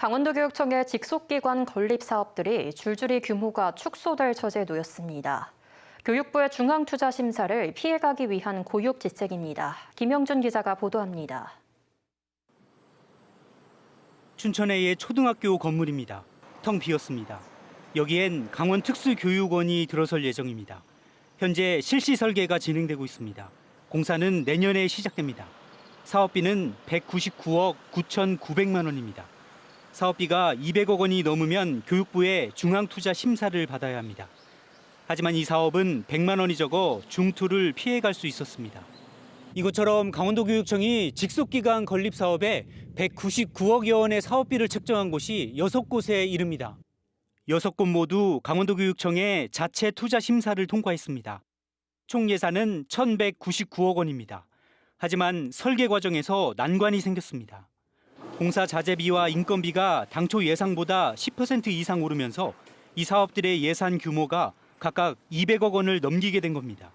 강원도교육청의 직속기관 건립 사업들이 줄줄이 규모가 축소될 처지에 놓였습니다. 교육부의 중앙투자 심사를 피해가기 위한 고육지책입니다. 김영준 기자가 보도합니다. 춘천의 초등학교 건물입니다. 텅 비었습니다. 여기엔 강원 특수교육원이 들어설 예정입니다. 현재 실시 설계가 진행되고 있습니다. 공사는 내년에 시작됩니다. 사업비는 199억 9,900만 원입니다. 사업비가 200억 원이 넘으면 교육부의 중앙투자 심사를 받아야 합니다. 하지만 이 사업은 100만 원이 적어 중투를 피해갈 수 있었습니다. 이것처럼 강원도교육청이 직속기관 건립 사업에 199억여 원의 사업비를 책정한 곳이 6곳에 이릅니다. 6곳 모두 강원도교육청의 자체 투자 심사를 통과했습니다. 총 예산은 1,199억 원입니다. 하지만 설계 과정에서 난관이 생겼습니다. 공사 자재비와 인건비가 당초 예상보다 10% 이상 오르면서 이 사업들의 예산 규모가 각각 200억 원을 넘기게 된 겁니다.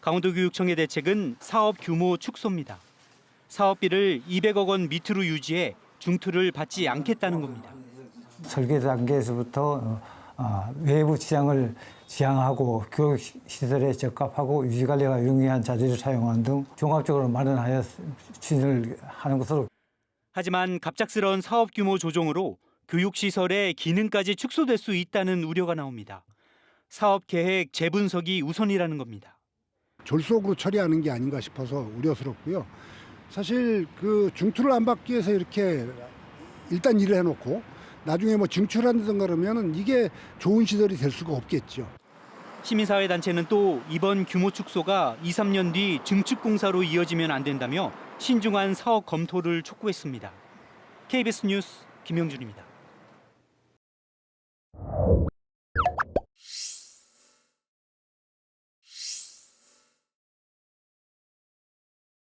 강원도교육청의 대책은 사업 규모 축소입니다. 사업비를 200억 원 밑으로 유지해 중투를 받지 않겠다는 겁니다. 설계 단계에서부터 어, 어, 외부 지장을 지향하고 교육 시설에 적합하고 유지 관리가 용이한 자재를 사용하는 등 종합적으로 마련하여 추진을 하는 것으로 하지만 갑작스러운 사업 규모 조정으로 교육시설의 기능까지 축소될 수 있다는 우려가 나옵니다. 사업 계획 재분석이 우선이라는 겁니다. 졸속으로 처리하는 게 아닌가 싶어서 우려스럽고요. 사실 그 중투를 안 받기 위해서 이렇게 일단 일을 해놓고 나중에 뭐 증출한다든가 그러면은 이게 좋은 시설이 될 수가 없겠죠. 시민사회 단체는 또 이번 규모 축소가 2, 3년 뒤 증축 공사로 이어지면 안 된다며 신중한 사업 검토를 촉구했습니다. KBS 뉴스 김영준입니다.